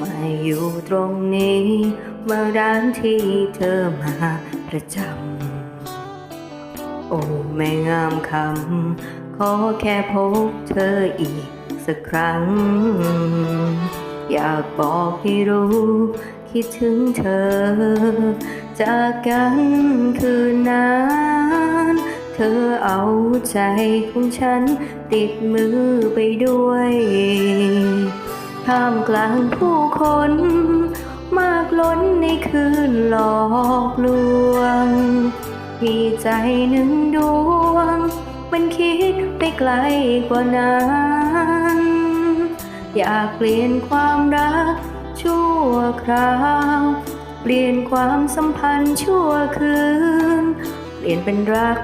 มาอยู่ตรงนี้เมื่อร้านที่เธอมาประจำ โอ้แม่งามคำ ขอแค่พบเธออีกสักครั้ง อยากบอกให้รู้ คิดถึงเธอ จากกันคืนนั้นเธอเอาใจของฉันติดมือไปด้วย ท่ามกลางผู้คน มากล้นในคืนหลอกลวง มีใจหนึ่งดวง มันคิดไปไกลกว่านั้น อยากเปลี่ยนความรักชั่วคราว เปลี่ยนความสัมพันธ์ชั่วคืน เปลี่ยนเป็นรัก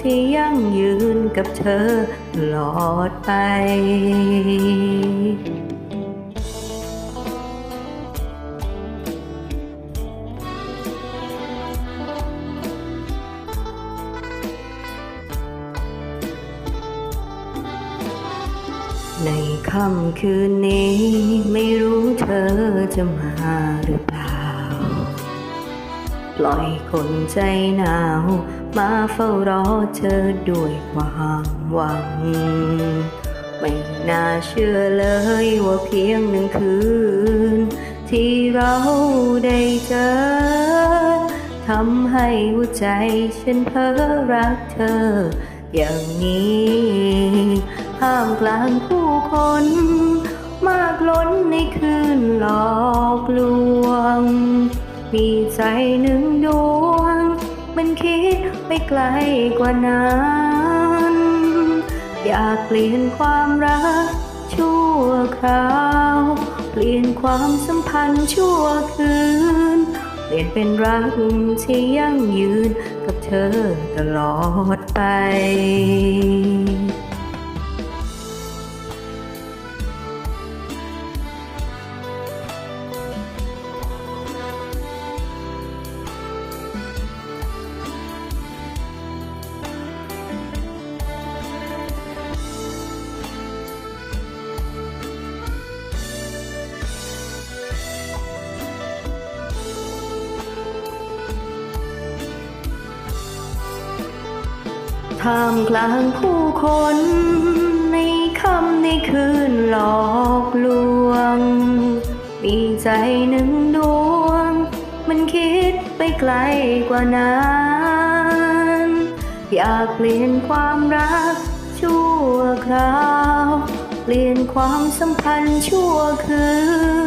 ที่ยั่งยืนกับเธอตลอดไป ในค่ำคืนนี้ ไม่รู้เธอจะมาหรือเปล่า ปล่อยคนใจหนาว มาเฝ้ารอเธอด้วยความหวัง ไม่น่าเชื่อเลยว่าเพียงหนึ่งคืน ที่เราได้เจอทำให้หัวใจฉันเพ้อรักเธอ อย่างนี้ท่ามกลาง ผู้คนมากล้นในคืนหลอกลวง มีใจหนึ่งดวง มันคิดไปไกลกว่านั้น อยากเปลี่ยนความรักชั่วคราว เปลี่ยนความสัมพันธ์ชั่วคืน เปลี่ยนเป็นรักที่ยั่งยืนกับเธอตลอดไป ท่ามกลางผู้คน ในค่ำในคืนหลอกลวง มีใจหนึ่งดวง มันคิดไปไกลกว่านั้นอยากเปลี่ยนความรักชั่วคราว เปลี่ยนความสัมพันธ์ชั่วคื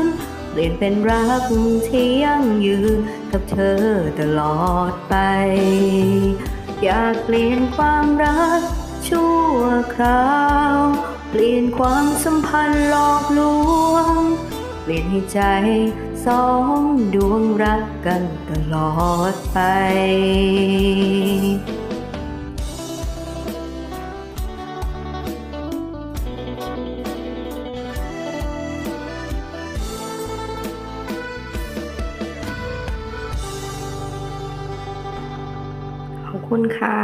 น เปลี่ยนเป็นรักที่ยั่งยืนกับเธอตลอดไป อยากเปลี่ยนความรัก ชั่วคราว เปลี่ยนความสัมพันธ์หลอกลวง เปลี่ยนให้ใจสองดวงรักกันตลอดไป คุณค่ะ